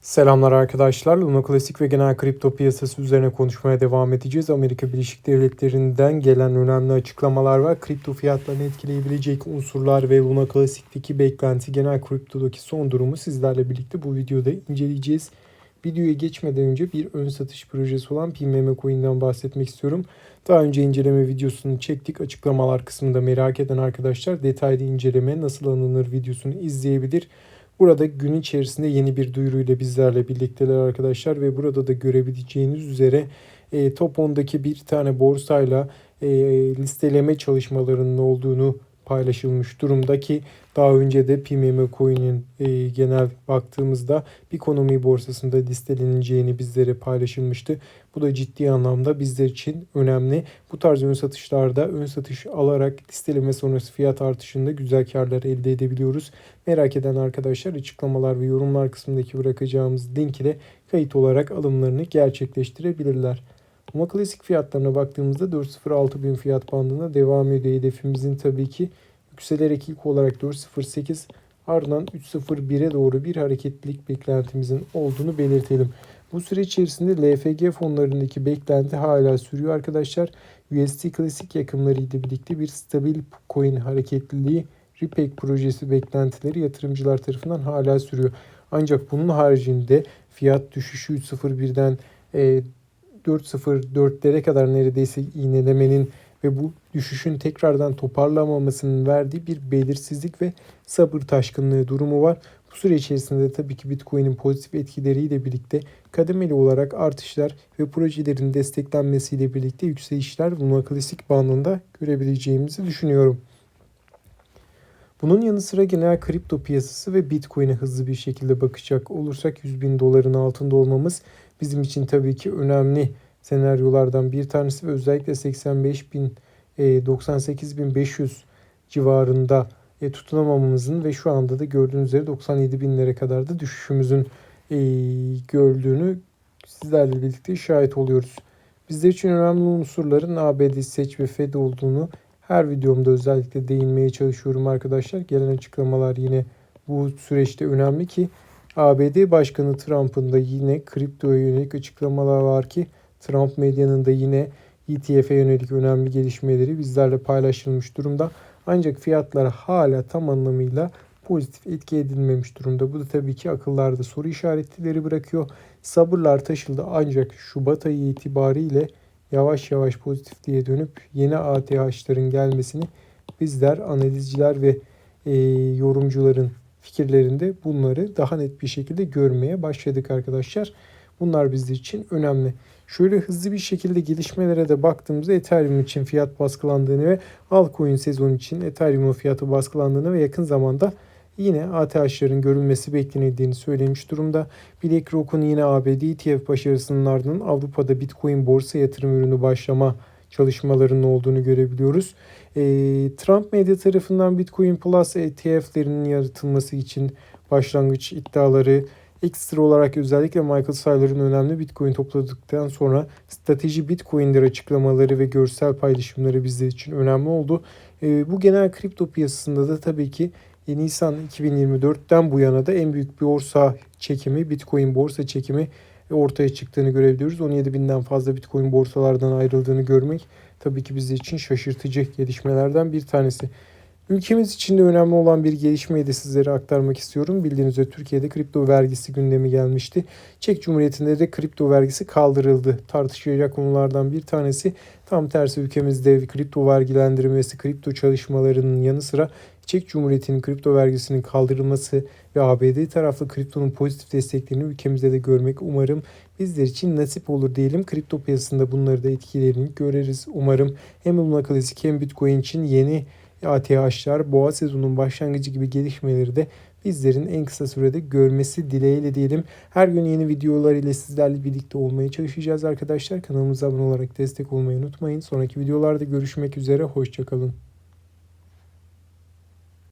Selamlar arkadaşlar. Luna Klasik ve genel kripto piyasası üzerine konuşmaya devam edeceğiz. Amerika Birleşik Devletleri'nden gelen önemli açıklamalar var. Kripto fiyatlarını etkileyebilecek unsurlar ve Luna Klasik'teki beklenti genel kriptodaki son durumu sizlerle birlikte bu videoda inceleyeceğiz. Videoya geçmeden önce bir ön satış projesi olan PMM Coin'den bahsetmek istiyorum. Daha önce inceleme videosunu çektik. Açıklamalar kısmında merak eden arkadaşlar detaylı inceleme nasıl alınır videosunu izleyebilir. Burada gün içerisinde yeni bir duyuruyla bizlerle birlikteler arkadaşlar ve burada da görebileceğiniz üzere e, top 10'daki bir tane borsayla e, listeleme çalışmalarının olduğunu paylaşılmış durumda ki daha önce de PMM Coin'in e, genel baktığımızda Bikonomi borsasında listeleneceğini bizlere paylaşılmıştı. Bu da ciddi anlamda bizler için önemli. Bu tarz ön satışlarda ön satış alarak listeleme sonrası fiyat artışında güzel karlar elde edebiliyoruz. Merak eden arkadaşlar açıklamalar ve yorumlar kısmındaki bırakacağımız link ile kayıt olarak alımlarını gerçekleştirebilirler. Ama klasik fiyatlarına baktığımızda 4.06 bin fiyat bandında devam ediyor. Hedefimizin tabii ki yükselerek ilk olarak 4.08 ardından 3.01'e doğru bir hareketlilik beklentimizin olduğunu belirtelim. Bu süre içerisinde LFG fonlarındaki beklenti hala sürüyor arkadaşlar. USD klasik yakımları ile birlikte bir stabil coin hareketliliği RIPEC projesi beklentileri yatırımcılar tarafından hala sürüyor. Ancak bunun haricinde fiyat düşüşü 3.01'den e, 4.04'lere kadar neredeyse iğnelemenin ve bu düşüşün tekrardan toparlamamasının verdiği bir belirsizlik ve sabır taşkınlığı durumu var. Bu süre içerisinde tabii ki Bitcoin'in pozitif etkileriyle birlikte kademeli olarak artışlar ve projelerin desteklenmesiyle birlikte yükselişler Luna Klasik bandında görebileceğimizi düşünüyorum. Bunun yanı sıra genel kripto piyasası ve Bitcoin'e hızlı bir şekilde bakacak olursak 100 bin doların altında olmamız bizim için tabii ki önemli senaryolardan bir tanesi ve özellikle 85 bin 98 bin 500 civarında e, tutunamamamızın ve şu anda da gördüğünüz üzere 97 binlere kadar da düşüşümüzün e, gördüğünü sizlerle birlikte şahit oluyoruz. Bizler için önemli unsurların ABD seç ve Fed olduğunu her videomda özellikle değinmeye çalışıyorum arkadaşlar. Gelen açıklamalar yine bu süreçte önemli ki ABD Başkanı Trump'ın da yine kriptoya yönelik açıklamalar var ki Trump medyanın da yine ETF'e yönelik önemli gelişmeleri bizlerle paylaşılmış durumda. Ancak fiyatlar hala tam anlamıyla pozitif etki edilmemiş durumda. Bu da tabii ki akıllarda soru işaretleri bırakıyor. Sabırlar taşıldı ancak Şubat ayı itibariyle yavaş yavaş pozitifliğe dönüp yeni ATH'ların gelmesini bizler analizciler ve e, yorumcuların fikirlerinde bunları daha net bir şekilde görmeye başladık arkadaşlar. Bunlar bizler için önemli. Şöyle hızlı bir şekilde gelişmelere de baktığımızda Ethereum için fiyat baskılandığını ve altcoin sezon için Ethereum'un fiyatı baskılandığını ve yakın zamanda yine ATH'ların görülmesi beklenildiğini söylemiş durumda. BlackRock'un yine ABD ETF başarısının ardından Avrupa'da Bitcoin borsa yatırım ürünü başlama çalışmalarının olduğunu görebiliyoruz. E, Trump medya tarafından Bitcoin Plus ETF'lerinin yaratılması için başlangıç iddiaları Ekstra olarak özellikle Michael Saylor'ın önemli Bitcoin topladıktan sonra strateji Bitcoin'ler açıklamaları ve görsel paylaşımları bizler için önemli oldu. E, bu genel kripto piyasasında da tabii ki Nisan 2024'ten bu yana da en büyük borsa çekimi, Bitcoin borsa çekimi ortaya çıktığını görebiliyoruz. 17 binden fazla Bitcoin borsalardan ayrıldığını görmek tabii ki bizler için şaşırtıcı gelişmelerden bir tanesi. Ülkemiz için de önemli olan bir gelişmeyi de sizlere aktarmak istiyorum. Bildiğiniz üzere Türkiye'de kripto vergisi gündemi gelmişti. Çek Cumhuriyeti'nde de kripto vergisi kaldırıldı. Tartışılacak konulardan bir tanesi tam tersi ülkemizde kripto vergilendirmesi, kripto çalışmalarının yanı sıra Çek Cumhuriyeti'nin kripto vergisinin kaldırılması ve ABD taraflı kriptonun pozitif desteklerini ülkemizde de görmek umarım bizler için nasip olur diyelim. Kripto piyasasında bunları da etkilerini göreriz umarım. Hem Luna Klasik hem Bitcoin için yeni ATH'lar boğa sezonunun başlangıcı gibi gelişmeleri de bizlerin en kısa sürede görmesi dileğiyle diyelim. Her gün yeni videolar ile sizlerle birlikte olmaya çalışacağız arkadaşlar. Kanalımıza abone olarak destek olmayı unutmayın. Sonraki videolarda görüşmek üzere. Hoşçakalın.